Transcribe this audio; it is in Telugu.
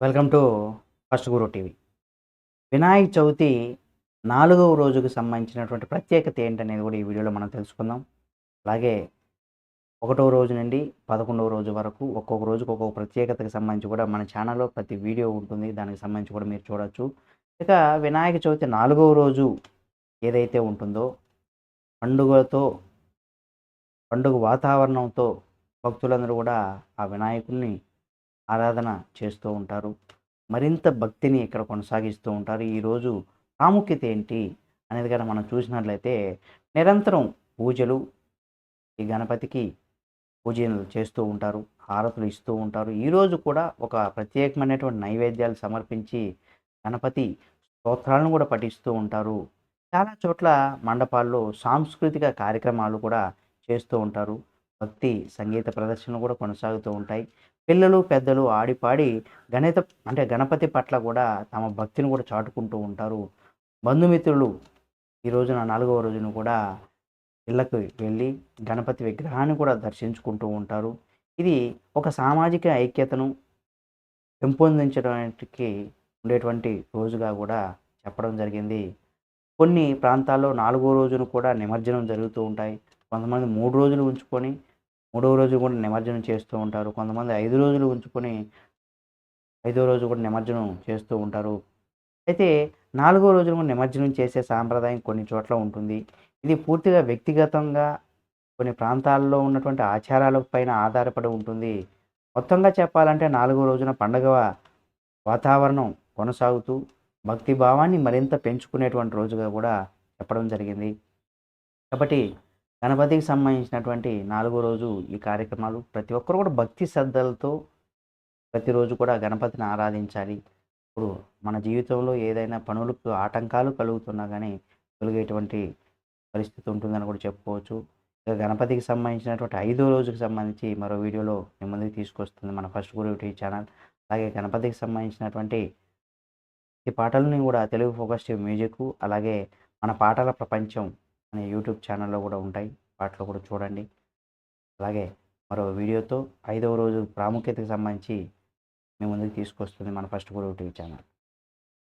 Welcome to first Guru TV. Vinayaka Chavithi నాలుగవ రోజుకు సంబంధించినటువంటి ప్రత్యేకత ఏంటనేది కూడా ఈ వీడియోలో మనం తెలుసుకుందాం. అలాగే ఒకటవ రోజు నుండి పదకొండవ రోజు వరకు ఒక్కొక్క రోజుకు ఒక్కొక్క ప్రత్యేకతకు సంబంధించి కూడా మన ఛానల్లో ప్రతి వీడియో ఉంటుంది. దానికి సంబంధించి కూడా మీరు చూడొచ్చు. ఇక వినాయక చవితి నాలుగవ రోజు ఏదైతే ఉంటుందో పండుగతో పండుగ వాతావరణంతో భక్తులందరూ కూడా ఆ వినాయకుడిని ఆరాధన చేస్తూ ఉంటారు. మరింత భక్తిని ఇక్కడ కొనసాగిస్తూ ఉంటారు. ఈరోజు ప్రాముఖ్యత ఏంటి అనేది కనుక మనం చూసినట్లయితే నిరంతరం పూజలు ఈ గణపతికి పూజలు చేస్తూ ఉంటారు హారతులు ఇస్తూ ఉంటారు. ఈరోజు కూడా ఒక ప్రత్యేకమైనటువంటి నైవేద్యాలు సమర్పించి గణపతి స్తోత్రాలను కూడా పఠిస్తూ ఉంటారు. చాలా చోట్ల మండపాల్లో సాంస్కృతిక కార్యక్రమాలు కూడా చేస్తూ ఉంటారు. భక్తి సంగీత ప్రదర్శనలు కూడా కొనసాగుతూ ఉంటాయి. పిల్లలు పెద్దలు ఆడిపాడి గణిత అంటే గణపతి పట్ల కూడా తమ భక్తిని కూడా చాటుకుంటూ ఉంటారు. బంధుమిత్రులు ఈ రోజున నాలుగవ రోజున కూడా ఇళ్ళకు వెళ్ళి గణపతి విగ్రహాన్ని కూడా దర్శించుకుంటూ ఉంటారు. ఇది ఒక సామాజిక ఐక్యతను పెంపొందించడానికి ఉండేటువంటి రోజుగా కూడా చెప్పడం జరిగింది. కొన్ని ప్రాంతాల్లో నాలుగో రోజున కూడా నిమజ్జనం జరుగుతూ ఉంటాయి. కొంతమంది మూడు రోజులు ఉంచుకొని మూడవ రోజు కూడా నిమజ్జనం చేస్తూ ఉంటారు. కొంతమంది ఐదు రోజులు ఉంచుకొని ఐదో రోజు కూడా నిమజ్జనం చేస్తూ ఉంటారు. అయితే నాలుగో రోజున కూడా నిమజ్జనం చేసే సాంప్రదాయం కొన్ని చోట్ల ఉంటుంది. ఇది పూర్తిగా వ్యక్తిగతంగా కొన్ని ప్రాంతాల్లో ఉన్నటువంటి ఆచారాల పైన ఆధారపడి ఉంటుంది. మొత్తంగా చెప్పాలంటే నాలుగో రోజున పండగ వాతావరణం కొనసాగుతూ భక్తి భావాన్ని మరింత పెంచుకునేటువంటి రోజుగా కూడా చెప్పడం జరిగింది. కాబట్టి గణపతికి సంబంధించినటువంటి నాలుగో రోజు ఈ కార్యక్రమాలు ప్రతి ఒక్కరు కూడా భక్తి శ్రద్ధలతో ప్రతిరోజు కూడా గణపతిని ఆరాధించాలి. ఇప్పుడు మన జీవితంలో ఏదైనా పనులకు ఆటంకాలు కలుగుతున్నా కానీ తొలగేటువంటి పరిస్థితి ఉంటుందని కూడా చెప్పుకోవచ్చు. ఇక గణపతికి సంబంధించినటువంటి ఐదో రోజుకి సంబంధించి మరో వీడియోలో మీ ముందుకు తీసుకొస్తుంది మన ఫస్ట్ గురు యూట్యూబ్ ఛానల్. అలాగే గణపతికి సంబంధించినటువంటి ఈ పాటలని కూడా తెలుగు ఫోకస్ టీవీ మ్యూజిక్ అలాగే మన పాటల ప్రపంచం అనే యూట్యూబ్ ఛానల్లో కూడా ఉంటాయి. వాటిలో కూడా చూడండి. అలాగే మరో వీడియోతో ఐదవ రోజు ప్రాముఖ్యతకు సంబంధించి మీ ముందుకు తీసుకొస్తుంది మన ఫస్ట్ గురు టీవీ ఛానల్.